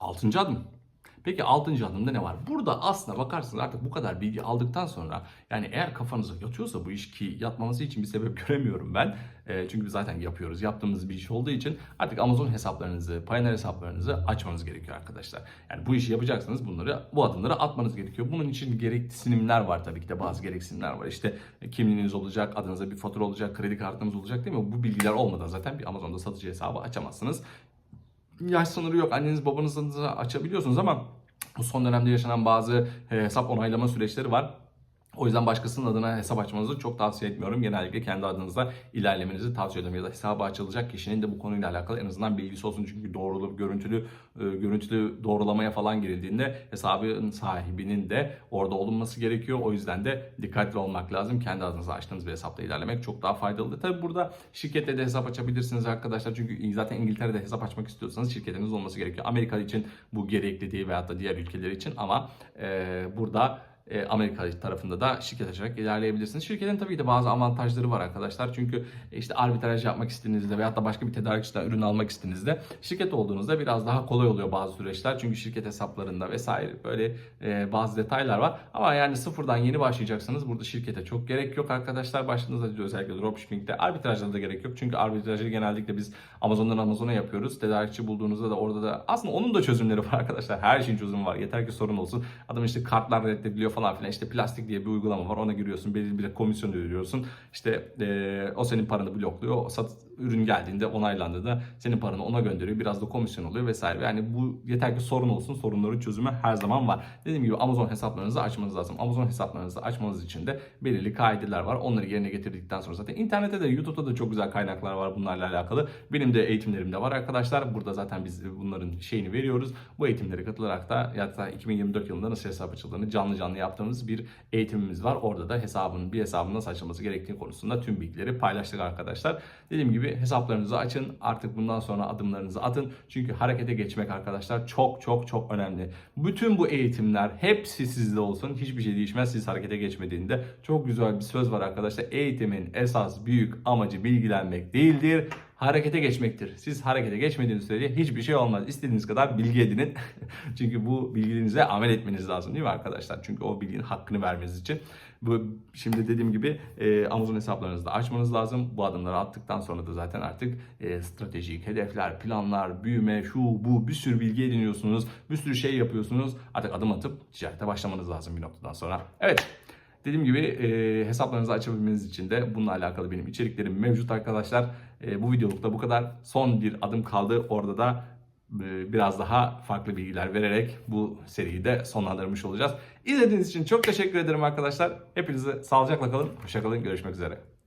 Altıncı adım. Peki altıncı adımda ne var? Burada aslına bakarsınız artık bu kadar bilgi aldıktan sonra yani eğer kafanıza yatıyorsa bu iş ki yatmaması için bir sebep göremiyorum ben. E, çünkü biz zaten yapıyoruz. Yaptığımız bir iş olduğu için artık Amazon hesaplarınızı, Payoneer hesaplarınızı açmanız gerekiyor arkadaşlar. Yani bu işi yapacaksanız bunları bu adımları atmanız gerekiyor. Bunun için gereksinimler var tabii ki de bazı gereksinimler var. İşte kimliğiniz olacak, adınıza bir fatura olacak, kredi kartınız olacak değil mi? Bu bilgiler olmadan zaten bir Amazon'da satıcı hesabı açamazsınız yaş sınırı yok. Anneniz babanızın açabiliyorsunuz ama bu son dönemde yaşanan bazı e, hesap onaylama süreçleri var. O yüzden başkasının adına hesap açmanızı çok tavsiye etmiyorum. Genellikle kendi adınıza ilerlemenizi tavsiye ediyorum. Ya da hesabı açılacak kişinin de bu konuyla alakalı en azından bilgisi olsun. Çünkü doğrulu, görüntülü, e, görüntülü doğrulamaya falan girildiğinde hesabın sahibinin de orada olunması gerekiyor. O yüzden de dikkatli olmak lazım. Kendi adınıza açtığınız bir hesapla ilerlemek çok daha faydalı. Tabi burada şirkette de hesap açabilirsiniz arkadaşlar. Çünkü zaten İngiltere'de hesap açmak istiyorsanız şirketiniz olması gerekiyor. Amerika için bu gerekli değil veyahut da diğer ülkeler için ama e, burada e, Amerika tarafında da şirket açarak ilerleyebilirsiniz. Şirketin tabii ki de bazı avantajları var arkadaşlar. Çünkü işte arbitraj yapmak istediğinizde veyahut da başka bir tedarikçiden ürün almak istediğinizde şirket olduğunuzda biraz daha kolay oluyor bazı süreçler. Çünkü şirket hesaplarında vesaire böyle e, bazı detaylar var. Ama yani sıfırdan yeni başlayacaksanız burada şirkete çok gerek yok arkadaşlar. Başladığınızda özellikle dropshipping'de arbitrajda da gerek yok. Çünkü arbitrajı genellikle biz Amazon'dan Amazon'a yapıyoruz. Tedarikçi bulduğunuzda da orada da aslında onun da çözümleri var arkadaşlar. Her şeyin çözümü var. Yeter ki sorun olsun. Adam işte kartlar reddediliyor falan filan. İşte plastik diye bir uygulama var. Ona giriyorsun. Belirli bir komisyon ödüyorsun. İşte e, o senin paranı blokluyor. O sat, ürün geldiğinde onaylandığında senin paranı ona gönderiyor. Biraz da komisyon oluyor vesaire. Yani bu yeter ki sorun olsun. Sorunların çözümü her zaman var. Dediğim gibi Amazon hesaplarınızı açmanız lazım. Amazon hesaplarınızı açmanız için de belirli kaideler var. Onları yerine getirdikten sonra zaten internette de YouTube'da da çok güzel kaynaklar var bunlarla alakalı. Benim de eğitimlerimde var arkadaşlar. Burada zaten biz bunların şeyini veriyoruz. Bu eğitimlere katılarak da hatta 2024 yılında nasıl hesap açıldığını canlı canlı yaptığımız bir eğitimimiz var. Orada da hesabın bir hesabın nasıl açılması gerektiği konusunda tüm bilgileri paylaştık arkadaşlar. Dediğim gibi hesaplarınızı açın. Artık bundan sonra adımlarınızı atın. Çünkü harekete geçmek arkadaşlar çok çok çok önemli. Bütün bu eğitimler hepsi sizde olsun. Hiçbir şey değişmez siz harekete geçmediğinde. Çok güzel bir söz var arkadaşlar. Eğitimin esas büyük amacı bilgilenmek değildir harekete geçmektir. Siz harekete geçmediğiniz sürece hiçbir şey olmaz. İstediğiniz kadar bilgi edinin. Çünkü bu bilginize amel etmeniz lazım değil mi arkadaşlar? Çünkü o bilginin hakkını vermeniz için. Bu şimdi dediğim gibi e, Amazon hesaplarınızı da açmanız lazım. Bu adımları attıktan sonra da zaten artık e, stratejik hedefler, planlar, büyüme, şu bu bir sürü bilgi ediniyorsunuz. Bir sürü şey yapıyorsunuz. Artık adım atıp ticarete başlamanız lazım bir noktadan sonra. Evet. Dediğim gibi e, hesaplarınızı açabilmeniz için de bununla alakalı benim içeriklerim mevcut arkadaşlar. E, bu videolukta bu kadar. Son bir adım kaldı. Orada da e, biraz daha farklı bilgiler vererek bu seriyi de sonlandırmış olacağız. İzlediğiniz için çok teşekkür ederim arkadaşlar. Hepinize sağlıcakla kalın. Hoşçakalın. Görüşmek üzere.